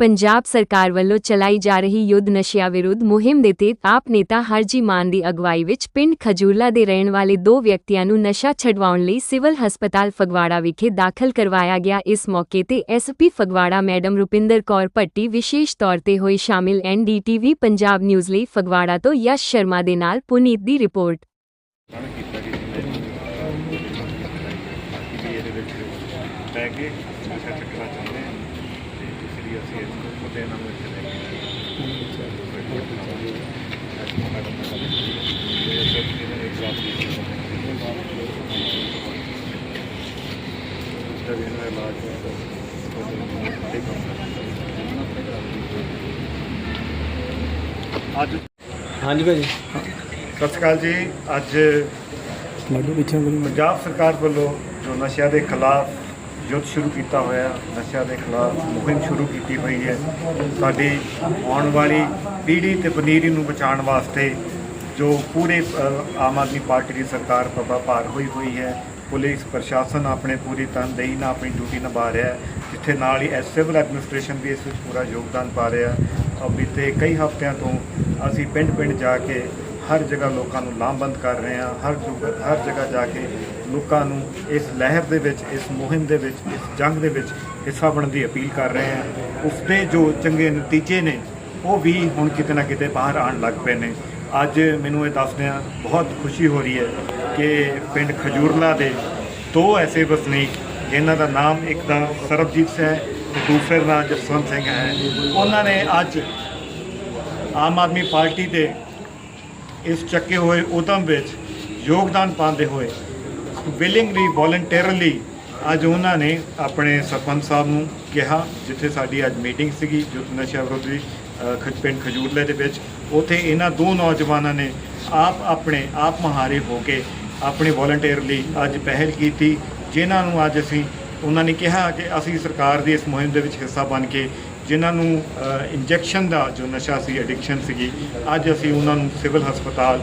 ਪੰਜਾਬ ਸਰਕਾਰ ਵੱਲੋਂ ਚਲਾਈ ਜਾ ਰਹੀ ਯੁੱਧ ਨਸ਼ਿਆਂ ਵਿਰੁੱਧ ਮੁਹਿੰਮ ਦੇ ਤਹਿਤ ਆਪ ਨੇਤਾ ਹਰਜੀ ਮਾਨ ਦੀ ਅਗਵਾਈ ਵਿੱਚ ਪਿੰਡ ਖਜੂਰਲਾ ਦੇ ਰਹਿਣ ਵਾਲੇ ਦੋ ਵਿਅਕਤੀਆਂ ਨੂੰ ਨਸ਼ਾ ਛਡਵਾਉਣ ਲਈ ਸਿਵਲ ਹਸਪਤਾਲ ਫਗਵਾੜਾ ਵਿਖੇ ਦਾਖਲ ਕਰਵਾਇਆ ਗਿਆ। ਇਸ ਮੌਕੇ ਤੇ ਐਸਪੀ ਫਗਵਾੜਾ ਮੈਡਮ ਰੁਪਿੰਦਰ ਕੌਰ ਭੱਟੀ ਵਿਸ਼ੇਸ਼ ਤੌਰ ਤੇ ਹੋਏ ਸ਼ਾਮਿਲ ਐਨਡੀਟੀਵੀ ਪੰਜਾਬ ਨਿਊਜ਼ ਲਈ ਫਗਵਾੜਾ ਤੋਂ ਯਸ਼ ਸ਼ਰਮਾ ਦੇ ਨਾਲ ਪੁਨੀਤ ਦੀ ਰਿਪੋਰਟ। ਅੱਜ ਹਾਂਜੀ ਭਾਜੀ ਸਤਿ ਸ਼੍ਰੀ ਅਕਾਲ ਜੀ। ਅੱਜ ਲਾਡੂ ਪਿੱਛੇ ਬੋਲੀ ਪੰਜਾਬ ਸਰਕਾਰ ਵੱਲੋਂ ਜੋ ਨਸ਼ਿਆਂ ਦੇ ਖਿਲਾਫ ਯੁੱਧ ਸ਼ੁਰੂ ਕੀਤਾ ਹੋਇਆ, ਨਸ਼ਿਆਂ ਦੇ ਖਿਲਾਫ ਮੁਹਿੰਮ ਸ਼ੁਰੂ ਕੀਤੀ ਹੋਈ ਹੈ। ਸਾਡੀ ਆਉਣ ਵਾਲੀ ਪੀੜ੍ਹੀ ਤੇ ਪਨੀਰੀ ਨੂੰ ਬਚਾਉਣ ਵਾਸਤੇ ਜੋ ਪੂਰੇ ਆਮ ਆਦਮੀ ਪਾਰਟੀ ਦੀ ਸਰਕਾਰ ਪੱਬਾ ਭਾਰ ਹੋਈ ਹੋਈ ਹੈ, ਪੁਲਿਸ, ਪ੍ਰਸ਼ਾਸਨ ਆਪਣੇ ਪੂਰੀ ਤਨਦੇਹੀ ਨਾਲ ਆਪਣੀ ਡਿਊਟੀ ਨਿਭਾ ਰਿਹਾ ਹੈ, ਜਿੱਥੇ ਨਾਲ ਹੀ ਐਸ ਸਿਵਲ ਐਡਮਿਨਿਸਟ੍ਰੇਸ਼ਨ ਵੀ ਇਸ ਵਿੱਚ ਪੂਰਾ ਯੋਗਦਾਨ ਪਾ ਰਿਹਾ ਹੈ। ਔਰ ਬੀਤੇ ਕਈ ਹਫ਼ਤਿਆਂ ਤੋਂ ਅਸੀਂ ਪਿੰਡ-ਪਿੰਡ ਜਾ ਕੇ ਹਰ ਜਗ੍ਹਾ ਲੋਕਾਂ ਨੂੰ ਲਾਮਬੰਦ ਕਰ ਰਹੇ ਹਾਂ, ਹਰ ਜੁਗ- ਹਰ ਜਗ੍ਹਾ ਜਾ ਕੇ ਲੋਕਾਂ ਨੂੰ ਇਸ ਲਹਿਰ ਦੇ ਵਿੱਚ, ਇਸ ਮੁਹਿੰਮ ਦੇ ਵਿੱਚ, ਇਸ ਜੰਗ ਦੇ ਵਿੱਚ ਹਿੱਸਾ ਬਣਨ ਦੀ ਅਪੀਲ ਕਰ ਰਹੇ ਹਾਂ। ਉਸ ਦੇ ਜੋ ਚੰਗੇ ਨਤੀਜੇ ਨੇ, ਉਹ ਵੀ ਹੁਣ ਕਿਤੇ ਨਾ ਕਿਤੇ ਬਾਹਰ ਆਉਣ ਲੱਗ ਪਏ ਨੇ। ਅੱਜ ਮੈਨੂੰ ਇਹ ਦੱਸਦਿਆਂ ਬਹੁਤ ਖੁਸ਼ੀ ਹੋ ਰਹੀ ਹੈ ਕਿ ਪਿੰਡ ਖਜੂਰਲਾ ਦੇ ਦੋ ਐਸੇ ਵਸਨੀਕ, ਜਿਨ੍ਹਾਂ ਦਾ ਨਾਮ ਇੱਕ ਦਾ ਸਰਬਜੀਤ ਸਿੰਘ ਹੈ ਤੇ ਦੂਸਰੇ ਦਾ ਨਾਮ ਜਸਵੰਤ ਸਿੰਘ ਹੈ। ਉਹਨਾਂ ਨੇ ਅੱਜ ਆਮ ਆਦਮੀ ਪਾਰਟੀ ਦੇ ਇਸ ਚੱਕੇ ਹੋਏ ਉਦਮ ਵਿੱਚ ਯੋਗਦਾਨ ਪਾਉਂਦੇ ਹੋਏ ਵਿਲਿੰਗਲੀ ਵੋਲੰਟੀਅਰਲੀ ਅੱਜ ਉਹਨਾਂ ਨੇ ਆਪਣੇ ਸਰਪੰਚ ਸਾਹਿਬ ਨੂੰ ਕਿਹਾ ਜਿੱਥੇ ਸਾਡੀ ਅੱਜ ਮੀਟਿੰਗ ਸੀਗੀ ਜੋ ਨਸ਼ਾ ਵਿਰੋਧੀ ਅ, ਖ- ਪਿੰਡ ਖਜੂਰਲੇ ਦੇ ਵਿੱਚ। ਉੱਥੇ ਇਹਨਾਂ ਦੋ ਨੌਜਵਾਨਾਂ ਨੇ ਆਪ ਆਪਣੇ ਆਪ ਮਹਾਰੇ ਹੋ ਕੇ ਆਪਣੇ ਵੋਲੰਟੀਅਰਲੀ ਅੱਜ ਪਹਿਲ ਕੀਤੀ ਜਿਨ੍ਹਾਂ ਨੂੰ ਅੱਜ ਅਸੀਂ ਉਹਨਾਂ ਨੇ ਕਿਹਾ ਕਿ ਅਸੀਂ ਸਰਕਾਰ ਦੀ ਇਸ ਮੁਹਿੰਮ ਦੇ ਵਿੱਚ ਹਿੱਸਾ ਬਣ ਕੇ ਜਿਨ੍ਹਾਂ ਨੂੰ ਇੰਜੈਕਸ਼ਨ ਦਾ ਜੋ ਨਸ਼ਾ ਸੀ ਐਡਿਕਸ਼ਨ ਸੀਗੀ, ਅੱਜ ਅਸੀਂ ਉਹਨਾਂ ਨੂੰ ਸਿਵਲ ਹਸਪਤਾਲ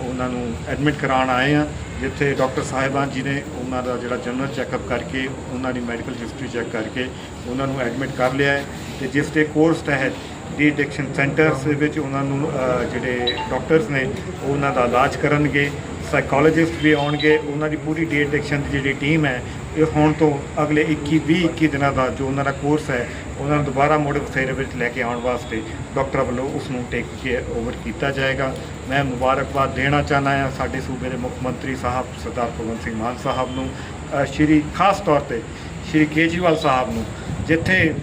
ਉਹਨਾਂ ਨੂੰ ਐਡਮਿਟ ਕਰਾਉਣ ਆਏ ਆ ਜਿੱਥੇ ਡਾਕਟਰ ਸਾਹਿਬਾਨ ਜੀ ਨੇ ਉਹਨਾਂ ਦਾ ਜਿਹੜਾ ਜਨਰਲ ਚੈੱਕਅਪ ਕਰਕੇ, ਉਹਨਾਂ ਦੀ ਮੈਡੀਕਲ ਹਿਸਟਰੀ ਚੈੱਕ ਕਰਕੇ ਉਹਨਾਂ ਨੂੰ ਐਡਮਿਟ ਕਰ ਲਿਆ ਹੈ ਤੇ ਜਿਸ ਦੇ ਕੋਰਸ ਤਹਿਤ ਡੀ ਐਡਿਕਸ਼ਨ ਸੈਂਟਰਸ ਦੇ ਵਿੱਚ ਉਹਨਾਂ ਨੂੰ ਜਿਹੜੇ ਡਾਕਟਰਸ ਨੇ ਉਹ ਉਹਨਾਂ ਦਾ ਇਲਾਜ ਕਰਨਗੇ। ਸਾਈਕੋਲੋਜਿਸਟ ਵੀ ਆਉਣਗੇ, ਉਹਨਾਂ ਦੀ ਪੂਰੀ ਡੀ ਐਡਿਕਸ਼ਨ ਦੀ ਜਿਹੜੀ ਟੀਮ ਹੈ, ਇਹ ਹੁਣ ਤੋਂ ਅਗਲੇ 21 20 21 ਦਿਨਾਂ ਦਾ ਜੋ ਉਹਨਾਂ ਦਾ ਕੋਰਸ ਹੈ, ਉਹਨਾਂ ਨੂੰ ਦੁਬਾਰਾ ਮੋਡਲ ਫੇਰ ਵਿੱਚ ਲੈ ਕੇ ਆਉਣ ਵਾਸਤੇ ਡਾਕਟਰ ਵੱਲੋਂ ਉਸ ਨੂੰ ਟੇਕ ਕੇਅਰ ਓਵਰ ਕੀਤਾ ਜਾਏਗਾ। ਮੈਂ ਮੁਬਾਰਕਬਾਦ ਦੇਣਾ ਚਾਹੁੰਦਾ ਹਾਂ ਸਾਡੇ ਸੂਬੇ ਦੇ ਮੁੱਖ ਮੰਤਰੀ ਸਾਹਿਬ ਸਰਦਾਰ ਭਗਵੰਤ ਸਿੰਘ ਮਾਨ ਸਾਹਿਬ ਨੂੰ ਸ਼੍ਰੀ, ਖਾਸ ਤੌਰ ਤੇ ਸ਼੍ਰੀ ਕੇਜਰੀਵਾਲ ਸਾਹਿਬ ਨੂੰ, ਜਿੱਥੇ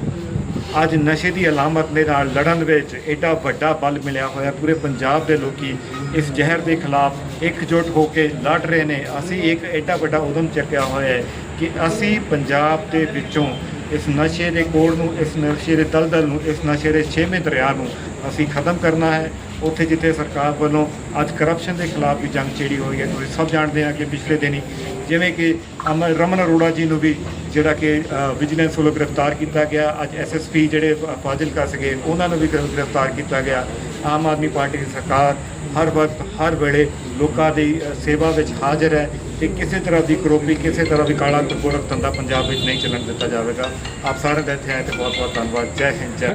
ਅੱਜ ਨਸ਼ੇ ਦੀ ਅਲਾਮਤ ਦੇ ਨਾਲ ਲੜਨ ਵਿੱਚ ਐਡਾ ਵੱਡਾ ਬਲ ਮਿਲਿਆ ਹੋਇਆ, ਪੂਰੇ ਪੰਜਾਬ ਦੇ ਲੋਕੀ ਇਸ ਜ਼ਹਿਰ ਦੇ ਖਿਲਾਫ ਇਕਜੁੱਟ ਹੋ ਕੇ ਲੜ ਰਹੇ ਨੇ। ਅਸੀਂ ਇੱਕ ਐਡਾ ਵੱਡਾ ਉਦਮ ਚੱਕਿਆ ਹੋਇਆ ਹੈ ਕਿ ਅਸੀਂ ਪੰਜਾਬ ਦੇ ਵਿੱਚੋਂ ਇਸ ਨਸ਼ੇ ਦੇ ਕੋੜ ਨੂੰ, ਇਸ ਨਸ਼ੇ ਦੇ ਦਲਦਲ ਨੂੰ, ਇਸ ਨਸ਼ੇ ਦੇ ਛੇਵੇਂ ਦਰਿਆ ਨੂੰ ਅਸੀਂ ਖਤਮ ਕਰਨਾ ਹੈ। ਉੱਥੇ ਜਿੱਥੇ ਸਰਕਾਰ ਵੱਲੋਂ ਅੱਜ ਕਰਪਸ਼ਨ ਦੇ ਖਿਲਾਫ ਵੀ ਜੰਗ ਛੇੜੀ ਹੋਈ ਹੈ, ਤੁਸੀਂ ਸਭ ਜਾਣਦੇ ਆ ਕਿ ਪਿਛਲੇ ਦਿਨੀ ਜਿਵੇਂ ਕਿ ਅਮਰ ਰਮਨ ਅਰੋੜਾ ਜੀ ਨੂੰ ਵੀ ਜਿਹੜਾ ਕਿ ਵਿਜੀਲੈਂਸ ਵੱਲੋਂ ਗ੍ਰਿਫਤਾਰ ਕੀਤਾ ਗਿਆ। ਅੱਜ ਐਸਐਸਪੀ ਜਿਹੜੇ ਫਾਜ਼ਿਲਕਾ ਸੀਗੇ, ਉਹਨਾਂ ਨੂੰ ਵੀ ਗ੍ਰਿ- ਗ੍ਰਿਫਤਾਰ ਕੀਤਾ ਗਿਆ। ਆਮ ਆਦਮੀ ਪਾਰਟੀ ਦੀ ਸਰਕਾਰ ਹਰ ਵਕਤ, ਹਰ ਵੇਲੇ ਲੋਕਾਂ ਦੀ ਸੇਵਾ ਵਿੱਚ ਹਾਜ਼ਰ ਹੈ ਤੇ ਕਿਸੇ ਤਰ੍ਹਾਂ ਦੀ ਕਰੋਪੀ, ਕਿਸੇ ਤਰ੍ਹਾਂ ਦੀ ਕਾਲਾ ਗੋਰਖ ਧੰਦਾ ਪੰਜਾਬ ਵਿੱਚ ਨਹੀਂ ਚੱਲਣ ਦਿੱਤਾ ਜਾਵੇਗਾ। ਆਪ ਸਾਰਿਆਂ ਦਾ ਇੱਥੇ ਆਏ ਤੇ ਬਹੁਤ ਬਹੁਤ ਧੰਨਵਾਦ। ਜੈ ਹਿੰਦ, ਜੈ